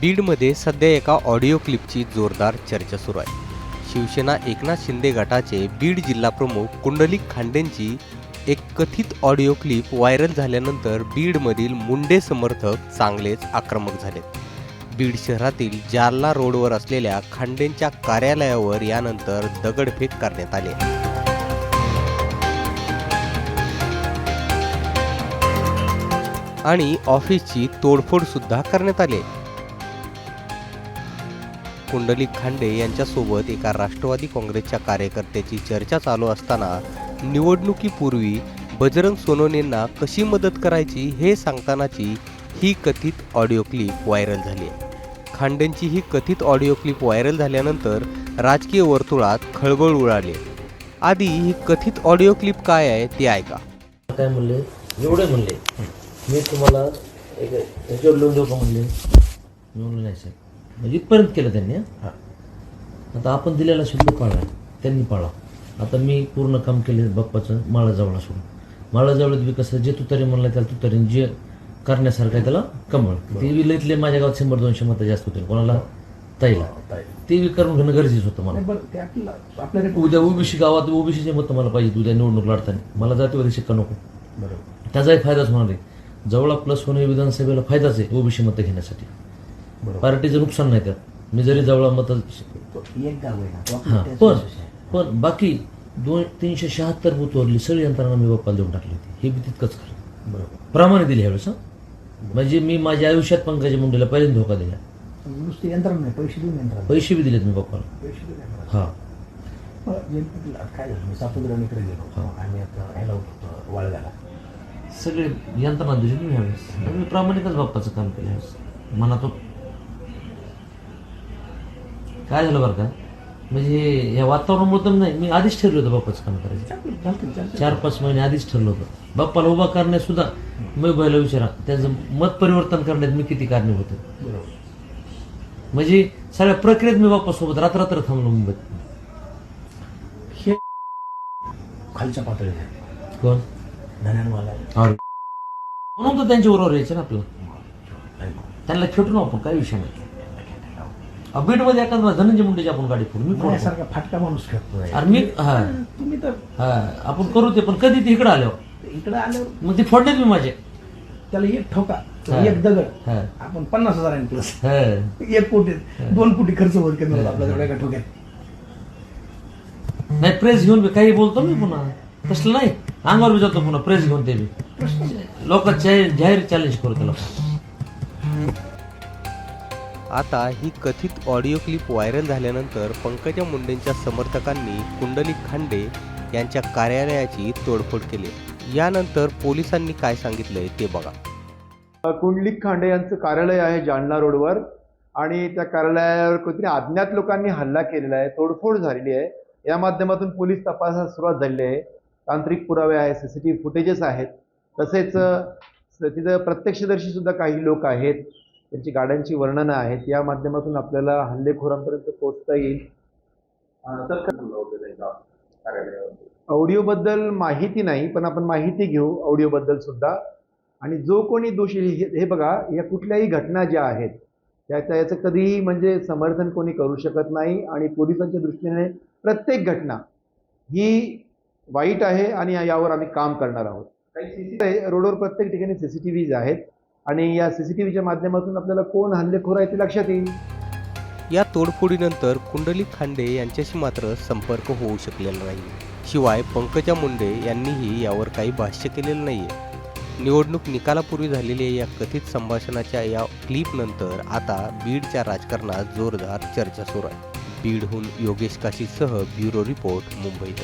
बीडमध्ये सध्या एका ऑडिओ क्लिपची जोरदार चर्चा सुरू आहे. शिवसेना एकनाथ शिंदे गटाचे बीड जिल्हा प्रमुख कुंडलिक खांडेंची एक कथित ऑडिओ क्लिप व्हायरल झाल्यानंतर बीडमधील मुंडे समर्थक चांगलेच आक्रमक झालेत. बीड शहरातील जालना रोडवर असलेल्या खांडेंच्या कार्यालयावर यानंतर दगडफेक करण्यात आली आणि ऑफिसची तोडफोड सुद्धा करण्यात आली पुंडलिक खांडे यांच्यासोबत एका राष्ट्रवादी काँग्रेसच्या कार्यकर्त्याची चर्चा चालू असताना निवडणुकीपूर्वी बजरंग सोनवणेंना कशी मदत करायची हे सांगतानाची ही कथित ऑडिओ क्लिप व्हायरल झाली आहे खांडेंची ही कथित ऑडिओ क्लिप व्हायरल झाल्यानंतर राजकीय वर्तुळात खळबळ उडाली आधी ही कथित ऑडिओ क्लिप काय आहे ते ऐका काय म्हणले एवढे म्हणले मी तुम्हाला एक म्हणले नाही साहेब म्हणजे इथपर्यंत केलं त्यांनी हं. आता आपण दिलेला शब्द पाळला त्यांनी पाळा. आता मी पूर्ण काम केले बाप्पाचं माळाजवळ सोडून. माळाजवळत बी कसं जे तुतारी म्हणलं त्याला तुतारी जे करण्यासारखं आहे त्याला कमळ. ते बी लईतले माझ्या गावात शंभर दोनशे मतं जास्त होते कोणाला ताईला. ते बी करून घेणं गरजेचं होतं मला. उद्या ओबीसी गावात ओबीसीचे मतं मला पाहिजे उद्या निवडणूक लढताना. मला जातीवादी शिक्का नको. बरोबर. त्याचाही फायदाच होणार आहे. जवळ प्लस होणे विधानसभेला फायदाच आहे ओबीसी मतं घेण्यासाठी. पार्टीचं नुकसान नाही त्यात. मी जरी जवळ मत एक गाव आहे हां पण. पण बाकी दोन तीनशे शहात्तर बुथवरली सगळी यंत्रणा मी बाप्पाला देऊन टाकली होती. हे बी तितकंच खरं. बरोबर. प्रमाणे दिली ह्यावेळेस म्हणजे मी माझ्या आयुष्यात पंकजा मुंडेला पहिल्यांदा धोका दिला. नुसते यंत्रणा नाही पैसे देऊन यंत्रणा पैसे बी दिलेत मी बाप्पाला हां. काय झालं? मी गेलो आम्ही आता ह्याला होतो वाळगाला सगळे यंत्रणा दिली मी ह्यावेळेस. मी प्रामाणिकच बाप्पाचं काम केलं ह्यावेळेस. मनातून काय झालं बरं का? म्हणजे या वातावरणामुळे तर नाही. मी आधीच ठरलं होतं बाप्पाचं काम करायचं. चार पाच महिने आधीच ठरलं होतं. बाप्पाला उभा करण्यात सुद्धा मी बैला विचारा. त्याचं मत परिवर्तन करण्यात मी किती कारणीभूत बरोबर. म्हणजे सगळ्या प्रक्रियेत मी बाप्पासोबत रात्र थांबलो मुंबईत हे खालच्या आहे. कोण? म्हणून तर त्यांच्या बरोबर यायचं ना आपलं त्यांना खेटून आपण काय विषय नाही. बीडमध्ये एखादा धनंजय मुंडेची आपण गाडी फोडू. मी माझ्यासारखा फाटका माणूस करतोय अरे मी हा. तुम्ही तर हा आपण करू ते पण कधी ते इकडे आल्यावर? इकडे आल्यावर मग ते फोडण्यात मी माझे. त्याला एक ठोका हा. एक दगड. हा. आपण पन्नास हजारांनी प्लस हा. एक कोटी दोन कोटी खर्च होत करणार आपल्या एवढ्या एका ठोक्यात. नाही प्रेस घेऊन बी काही बोलतो मी पुन्हा. तसलं नाही. अंगावर बी जातो पुन्हा प्रेस घेऊन ते बी. लोक जाहीर चॅलेंज करू त्याला. आता ही कथित ऑडिओ क्लिप व्हायरल झाल्यानंतर पंकजा मुंडेंच्या समर्थकांनी कुंडलिक खांडे यांच्या कार्यालयाची तोडफोड केली. यानंतर पोलिसांनी काय सांगितलंय ते बघा. कुंडलिक खांडे यांचं कार्यालय आहे जालना रोडवर आणि त्या कार्यालयावर कोणतरी अज्ञात लोकांनी हल्ला केलेला आहे तोडफोड झालेली आहे. या माध्यमातून पोलीस तपासास सुरुवात झालेली आहे. तांत्रिक पुरावे आहेत C C T V footages आहेत. तसेच तिथं प्रत्यक्षदर्शी सुद्धा काही लोक आहेत. त्यांची गाड्यांची वर्णनं आहेत या माध्यमातून आपल्याला हल्लेखोरांपर्यंत पोहोचता येईल. ऑडिओबद्दल माहिती नाही पण आपण माहिती घेऊ ऑडिओबद्दल सुद्धा. आणि जो कोणी दोषी हे बघा या कुठल्याही घटना ज्या आहेत त्याच्या याचं कधीही म्हणजे समर्थन कोणी करू शकत नाही. आणि पोलिसांच्या दृष्टीने प्रत्येक घटना ही वाईट आहे आणि यावर आम्ही काम करणार आहोत. रोडवर प्रत्येक ठिकाणी सी सी टी व्हीज आहेत. आणि या सी सी टी व्हीच्या माध्यमातून आपल्याला कोण हल्लेखोर आहे ते लक्षात येईल. या तोडफोडीनंतर कुंडली खांडे यांच्याशी मात्र संपर्क होऊ शकलेला नाही. शिवाय पंकजा मुंडे यांनीही यावर काही भाष्य केलेलं नाहीये. निवडणूक निकालापूर्वी झालेल्या या कथित संभाषणाच्या या क्लिपनंतर आता बीडच्या राजकारणात जोरदार चर्चा सुरू आहे. बीडहून योगेश काशीसह ब्युरो रिपोर्ट मुंबईत